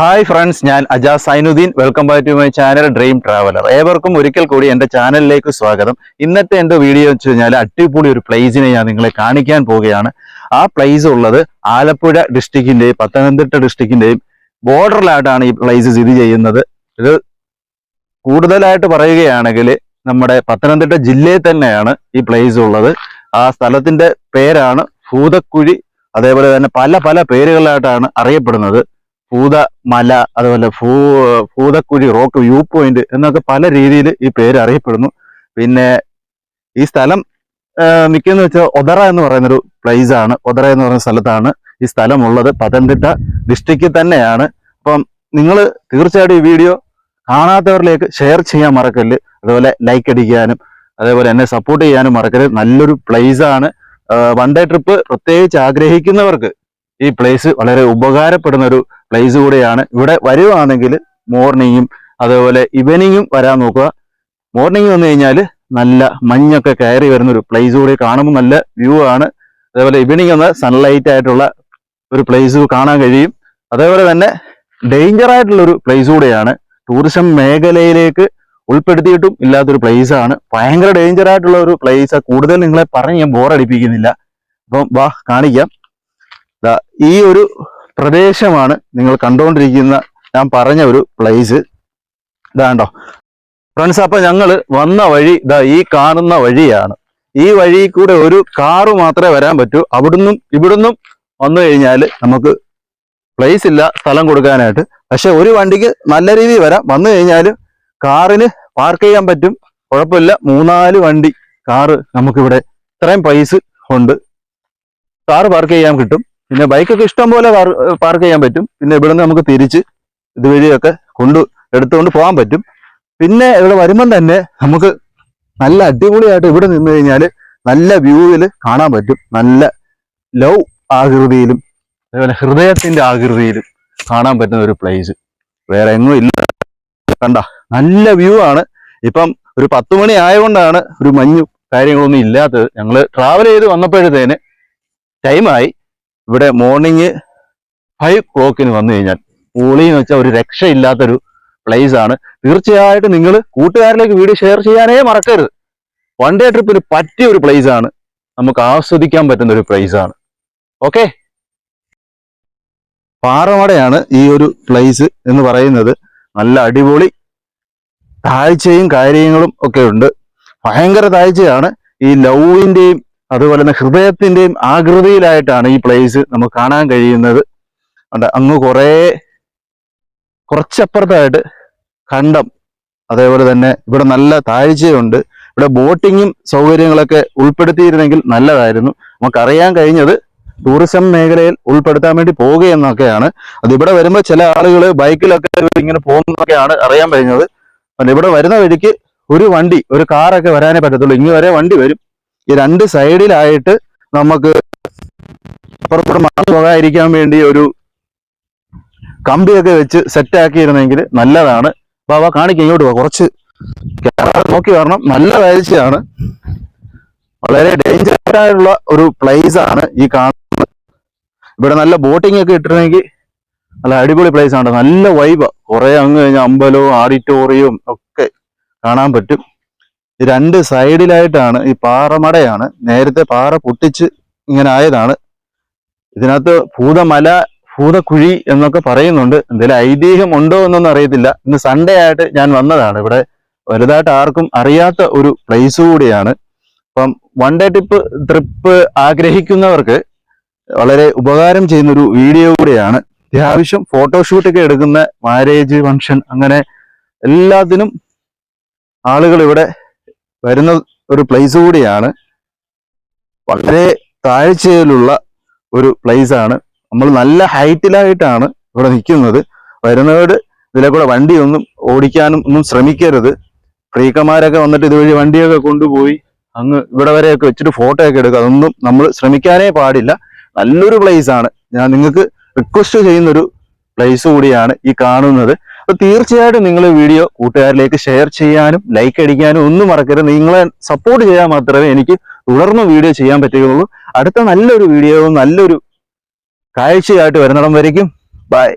Hi friends ഞാൻ Ajas Zainuddin. Welcome back to my channel dream traveller ഏവർക്കും ഒരിക്കൽ കൂടി എന്റെ ചാനലിലേക്ക് സ്വാഗതം. ഇന്നത്തെ എന്റെ വീഡിയോ വെച്ച് കഴിഞ്ഞാൽ അടിപൊളി ഒരു പ്ലേസിനെ ഞാൻ നിങ്ങളെ കാണിക്കാൻ പോവുകയാണ്. ആ പ്ലേസ് ഉള്ളത് ആലപ്പുഴ ഡിസ്ട്രിക്റ്റിന്റെയും പത്തനംതിട്ട ഡിസ്ട്രിക്റ്റിന്റെയും ബോർഡറിലായിട്ടാണ് ഈ പ്ലേസ് സ്ഥിതി ചെയ്യുന്നത്. ഇത് കൂടുതലായിട്ട് പറയുകയാണെങ്കിൽ നമ്മുടെ പത്തനംതിട്ട ജില്ലയിൽ തന്നെയാണ് ഈ പ്ലേസ് ഉള്ളത്. ആ സ്ഥലത്തിന്റെ പേരാണ് ഭൂതക്കുഴി. അതേപോലെ തന്നെ പല പല പേരുകളിലായിട്ടാണ് അറിയപ്പെടുന്നത്. ഭൂത മല അതുപോലെ ഭൂ ഭൂതക്കുഴി റോക്ക് വ്യൂ പോയിന്റ് എന്നൊക്കെ പല രീതിയിൽ ഈ പേര് അറിയപ്പെടുന്നു. പിന്നെ ഈ സ്ഥലം മിക്കെന്ന് വെച്ചാൽ ഒതറ എന്ന് പറയുന്നൊരു പ്ലേസ് ആണ്. ഒതറ എന്ന് പറയുന്ന സ്ഥലത്താണ് ഈ സ്ഥലം ഉള്ളത് പത്തനംതിട്ട ഡിസ്ട്രിക്റ്റിൽ തന്നെയാണ്. അപ്പം നിങ്ങൾ തീർച്ചയായിട്ടും ഈ വീഡിയോ കാണാത്തവരിലേക്ക് ഷെയർ ചെയ്യാൻ മറക്കല്ല് അതുപോലെ ലൈക്ക് അടിക്കാനും അതേപോലെ എന്നെ സപ്പോർട്ട് ചെയ്യാനും മറക്കരുത്. നല്ലൊരു പ്ലേസ് ആണ്. വൺ ഡേ ട്രിപ്പ് പ്രത്യേകിച്ച് ആഗ്രഹിക്കുന്നവർക്ക് ഈ പ്ലേസ് വളരെ ഉപകാരപ്പെടുന്ന ഒരു പ്ലേസ് കൂടെയാണ്. ഇവിടെ വരുവാണെങ്കിൽ മോർണിംഗും അതേപോലെ ഈവനിങ്ങും വരാൻ നോക്കുക. മോർണിംഗ് വന്നു കഴിഞ്ഞാൽ നല്ല മഞ്ഞൊക്കെ കയറി വരുന്ന ഒരു പ്ലേസ് കൂടി കാണുമ്പോൾ നല്ല വ്യൂ ആണ്. അതേപോലെ ഈവനിങ് ഒന്ന് സൺലൈറ്റ് ആയിട്ടുള്ള ഒരു പ്ലേസ് കാണാൻ കഴിയും. അതേപോലെ തന്നെ ഡേഞ്ചർ ആയിട്ടുള്ള ഒരു പ്ലേസ് കൂടെയാണ്. ടൂറിസം മേഖലയിലേക്ക് ഉൾപ്പെടുത്തിയിട്ടും ഇല്ലാത്തൊരു പ്ലേസ് ആണ്. ഭയങ്കര ഡേഞ്ചർ ആയിട്ടുള്ള ഒരു പ്ലേസ് കൂടുതൽ നിങ്ങളെ പറഞ്ഞ് ഞാൻ ബോറടിപ്പിക്കുന്നില്ല അപ്പം വാ കാണിക്കാം. ഈ ഒരു പ്രദേശമാണ് നിങ്ങൾ കണ്ടുകൊണ്ടിരിക്കുന്ന ഞാൻ പറഞ്ഞ ഒരു പ്ലേസ് ഇതാണ്ടോ ഫ്രണ്ട്സ് അപ്പൊ ഞങ്ങൾ വന്ന വഴി ഇതാ ഈ കാണുന്ന വഴിയാണ്. ഈ വഴി കൂടെ ഒരു കാറ് മാത്രമേ വരാൻ പറ്റൂ. അവിടുന്നും ഇവിടുന്നും വന്നു കഴിഞ്ഞാൽ നമുക്ക് പ്ലേസ് ഇല്ല സ്ഥലം കൊടുക്കാനായിട്ട്. പക്ഷെ ഒരു വണ്ടിക്ക് നല്ല രീതിയിൽ വരാം. വന്നു കഴിഞ്ഞാൽ കാറിന് പാർക്ക് ചെയ്യാൻ പറ്റും. കുഴപ്പമില്ല. മൂന്നാൽ വണ്ടി കാറ് നമുക്കിവിടെ ഇത്രയും പൈസ ഉണ്ട്. കാറ് പാർക്ക് ചെയ്യാൻ കിട്ടും. പിന്നെ ബൈക്കൊക്കെ ഇഷ്ടം പോലെ പാർക്ക് ചെയ്യാൻ പറ്റും. പിന്നെ ഇവിടെ നിന്ന് നമുക്ക് തിരിച്ച് ഇതുവഴിയൊക്കെ കൊണ്ട് എടുത്തുകൊണ്ട് പോകാൻ പറ്റും. പിന്നെ ഇവിടെ വരുമ്പം തന്നെ നമുക്ക് നല്ല അടിപൊളിയായിട്ട് ഇവിടെ നിന്ന് കഴിഞ്ഞാൽ നല്ല വ്യൂവിൽ കാണാൻ പറ്റും. നല്ല ലവ് ആകൃതിയിലും അതേപോലെ ഹൃദയത്തിന്റെ ആകൃതിയിലും കാണാൻ പറ്റുന്ന ഒരു പ്ലേസ് വേറെ എങ്ങും ഇല്ല. കണ്ട നല്ല വ്യൂ ആണ്. ഇപ്പം ഒരു പത്ത് മണി ആയതുകൊണ്ടാണ് ഒരു മഞ്ഞു കാര്യങ്ങളൊന്നും ഇല്ലാത്തത്. ഞങ്ങൾ ട്രാവൽ ചെയ്ത് വന്നപ്പോഴത്തേന് ടൈമായി ഇവിടെ മോർണിംഗ് ഫൈവ് ക്ലോക്കിന് വന്നു കഴിഞ്ഞാൽ പൂളി എന്ന് വെച്ചാൽ ഒരു രക്ഷയില്ലാത്തൊരു പ്ലേസ് ആണ്. തീർച്ചയായിട്ടും നിങ്ങൾ കൂട്ടുകാരിലേക്ക് വീഡിയോ ഷെയർ ചെയ്യാനേ മറക്കരുത്. വൺ ഡേ ട്രിപ്പിന് പറ്റിയ ഒരു പ്ലേസ് ആണ്. നമുക്ക് ആസ്വദിക്കാൻ പറ്റുന്ന ഒരു പ്ലേസ് ആണ്. ഓക്കെ പാറമടയാണ് ഈ ഒരു പ്ലേസ് എന്ന് പറയുന്നത്. നല്ല അടിപൊളി താഴ്ചയും കാര്യങ്ങളും ഒക്കെ ഉണ്ട്. ഭയങ്കര താഴ്ചയാണ്. ഈ ലവിന്റെയും അതുപോലെ തന്നെ ഹൃദയത്തിന്റെയും ആകൃതിയിലായിട്ടാണ് ഈ പ്ലേസ് നമുക്ക് കാണാൻ കഴിയുന്നത്. ഉണ്ട് അങ്ങ് കുറേ കുറച്ചപ്പുറത്തായിട്ട് കണ്ടം. അതേപോലെ തന്നെ ഇവിടെ നല്ല താഴ്ചയുണ്ട്. ഇവിടെ ബോട്ടിങ്ങും സൗകര്യങ്ങളൊക്കെ ഉൾപ്പെടുത്തിയിരുന്നെങ്കിൽ നല്ലതായിരുന്നു. നമുക്കറിയാൻ കഴിഞ്ഞത് ടൂറിസം മേഖലയിൽ ഉൾപ്പെടുത്താൻ വേണ്ടി പോവുകയെന്നൊക്കെയാണ് അത് ഇവിടെ വരുമ്പോൾ ചില ആളുകൾ ബൈക്കിലൊക്കെ ഇങ്ങനെ പോകുന്നതൊക്കെയാണ് അറിയാൻ കഴിഞ്ഞത്. ഇവിടെ വരുന്ന വഴിക്ക് ഒരു വണ്ടി ഒരു കാറൊക്കെ വരാനേ പറ്റത്തുള്ളൂ. ഇങ്ങ് വരെ വണ്ടി വരും. ഈ രണ്ട് സൈഡിലായിട്ട് നമുക്ക് പുറപ്പെടും മറന്നു പോകാതിരിക്കാൻ വേണ്ടി ഒരു കമ്പിയൊക്കെ വെച്ച് സെറ്റ് ആക്കിയിരുന്നെങ്കിൽ നല്ലതാണ്. ബാബ കാണിക്കാം ഇങ്ങോട്ട് പോവാ കുറച്ച് നോക്കി വരണം. നല്ല കാഴ്ചയാണ് വളരെ ഡേഞ്ചർ ആയിട്ടുള്ള ഒരു പ്ലേസ് ആണ് ഈ കാണുന്നത്. ഇവിടെ നല്ല ബോട്ടിംഗ് ഒക്കെ ഇട്ടിരുന്നെങ്കിൽ നല്ല അടിപൊളി പ്ലേസ് ആണ് നല്ല വൈബ് കുറേ അങ്ങ് കഴിഞ്ഞാൽ അമ്പലവും ഓഡിറ്റോറിയവും ഒക്കെ കാണാൻ പറ്റും. രണ്ട് സൈഡിലായിട്ടാണ് ഈ പാറമടയാണ്. നേരത്തെ പാറ പൊട്ടിച്ച് ഇങ്ങനെ ആയതാണ്. ഇതിനകത്ത് ഭൂതമല ഭൂതക്കുഴി എന്നൊക്കെ പറയുന്നുണ്ട്. എന്തെങ്കിലും ഐതിഹ്യം ഉണ്ടോ എന്നൊന്നും അറിയത്തില്ല. ഇന്ന് സൺഡേ ആയിട്ട് ഞാൻ വന്നതാണ്. ഇവിടെ വലുതായിട്ട് ആർക്കും അറിയാത്ത ഒരു പ്ലേസ് കൂടിയാണ്. അപ്പം വൺ ഡേ ട്രിപ്പ് ട്രിപ്പ് ആഗ്രഹിക്കുന്നവർക്ക് വളരെ ഉപകാരം ചെയ്യുന്ന ഒരു വീഡിയോ കൂടിയാണ്. അത്യാവശ്യം ഫോട്ടോഷൂട്ടൊക്കെ എടുക്കുന്ന മാരേജ് ഫംഗ്ഷൻ അങ്ങനെ എല്ലാത്തിനും ആളുകൾ ഇവിടെ വരുന്ന ഒരു പ്ലേസ് കൂടിയാണ് വളരെ താഴ്ചയിലുള്ള ഒരു പ്ലേസ് ആണ്. നമ്മൾ നല്ല ഹൈറ്റിലായിട്ടാണ് ഇവിടെ നിൽക്കുന്നത്. വരുന്നവർ ഇതിലെ കൂടെ വണ്ടിയൊന്നും ഓടിക്കാനും ഒന്നും ശ്രമിക്കരുത്. ഫ്രീക്കന്മാരൊക്കെ വന്നിട്ട് ഇതുവഴി വണ്ടിയൊക്കെ കൊണ്ടുപോയി അങ്ങ് ഇവിടെ വരെയൊക്കെ വെച്ചിട്ട് ഫോട്ടോ ഒക്കെ എടുക്കുക. അതൊന്നും നമ്മൾ ശ്രമിക്കാനേ പാടില്ല. നല്ലൊരു പ്ലേസ് ആണ്. ഞാൻ നിങ്ങൾക്ക് റിക്വസ്റ്റ് ചെയ്യുന്നൊരു പ്ലേസ് കൂടിയാണ് ഈ കാണുന്നത്. അപ്പൊ തീർച്ചയായിട്ടും നിങ്ങൾ വീഡിയോ കൂട്ടുകാരിലേക്ക് ഷെയർ ചെയ്യാനും ലൈക്ക് അടിക്കാനും ഒന്നും മറക്കരുത്. നിങ്ങളെ സപ്പോർട്ട് ചെയ്യാൻ മാത്രമേ എനിക്ക് തുടർന്ന് വീഡിയോ ചെയ്യാൻ പറ്റുകയുള്ളൂ. അടുത്ത നല്ലൊരു വീഡിയോ നല്ലൊരു കാഴ്ചയായിട്ട് വരുന്നിടം വരയ്ക്കും. ബൈ